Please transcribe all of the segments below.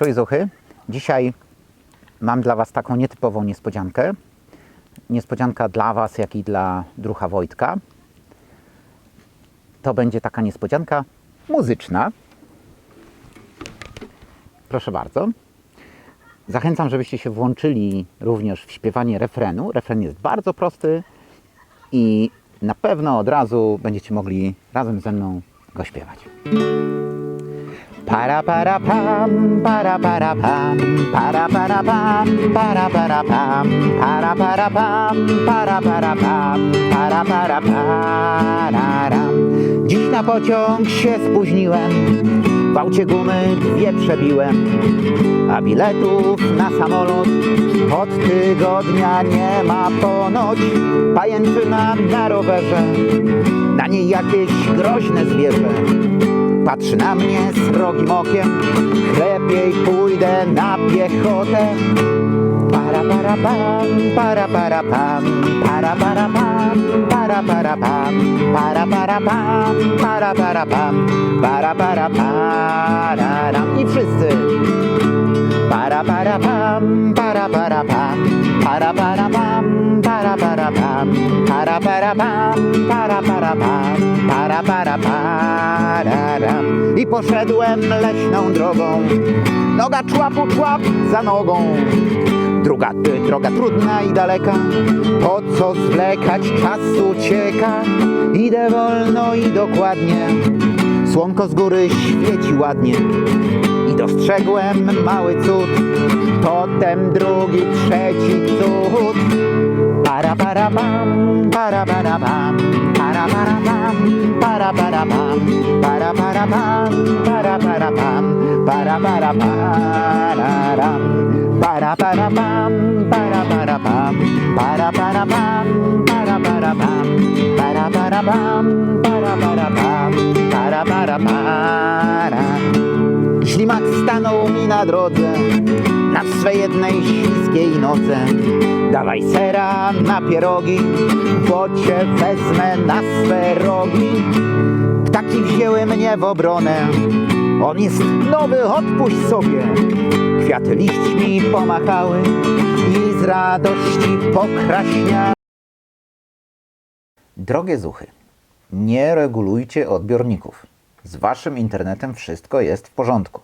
Czuj zuchy. Dzisiaj mam dla Was taką nietypową niespodziankę. Niespodzianka dla Was, jak i dla drucha Wojtka. To będzie taka niespodzianka muzyczna. Proszę bardzo. Zachęcam, żebyście się włączyli również w śpiewanie refrenu. Refren jest bardzo prosty i na pewno od razu będziecie mogli razem ze mną go śpiewać. Para para pam, para para pam, para para pam, para para pam, para para pam, para para pam, para para. Dziś na pociąg się spóźniłem, w aucie gumy dwie przebiłem, a biletów na samolot od tygodnia nie ma ponoć. Pajęczyna na rowerze, na niej jakieś groźne zwierzę. Patrzy na mnie srogim okiem, lepiej pójdę na piechotę. Para para pam, para para pam, para para pam, para para pam, para para pam, para para pam, para para pararam. I wszyscy. Para para pam, para para pam, para para pam, para para pam, para para pam, para para pam, para para pararam. I poszedłem leśną drogą, noga człapu człap za nogą. Druga, y, droga trudna i daleka, po co zwlekać, czas ucieka. Idę wolno i dokładnie, słonko z góry świeci ładnie i dostrzegłem mały cud. Potem drugi, trzeci cud. Para para pam, para para pam, para para pam, para para pam, para para pam, para para pam, para para pararam. Para para pam, para para pam, para para pam, para para pam, para para pam, para para pam, para para pararam. Ślimak stanął mi na drodze, na swe jednej śliskiej nodze. Dawaj sera na pierogi, bo cię wezmę na swe rogi. Ptaki wzięły mnie w obronę, on jest nowy, odpuść sobie. Kwiaty liśćmi pomachały i z radości pokraśniały. Drogie zuchy, nie regulujcie odbiorników. Z waszym internetem wszystko jest w porządku.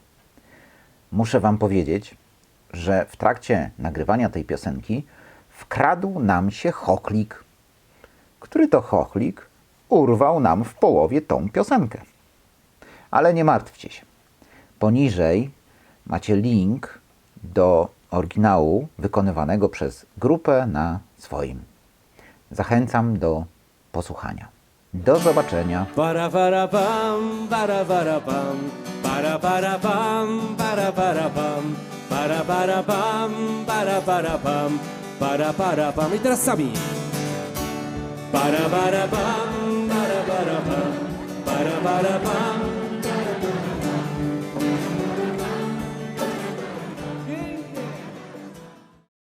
Muszę wam powiedzieć, że w trakcie nagrywania tej piosenki wkradł nam się chochlik, który to chochlik urwał nam w połowie tą piosenkę. Ale nie martwcie się. Poniżej macie link do oryginału wykonywanego przez grupę na swoim. Zachęcam do posłuchania. Do zobaczenia. Para para para para para para para para para para pam, para para pam, para para pam. I teraz sami. Para para pam, para para pam, para para pam,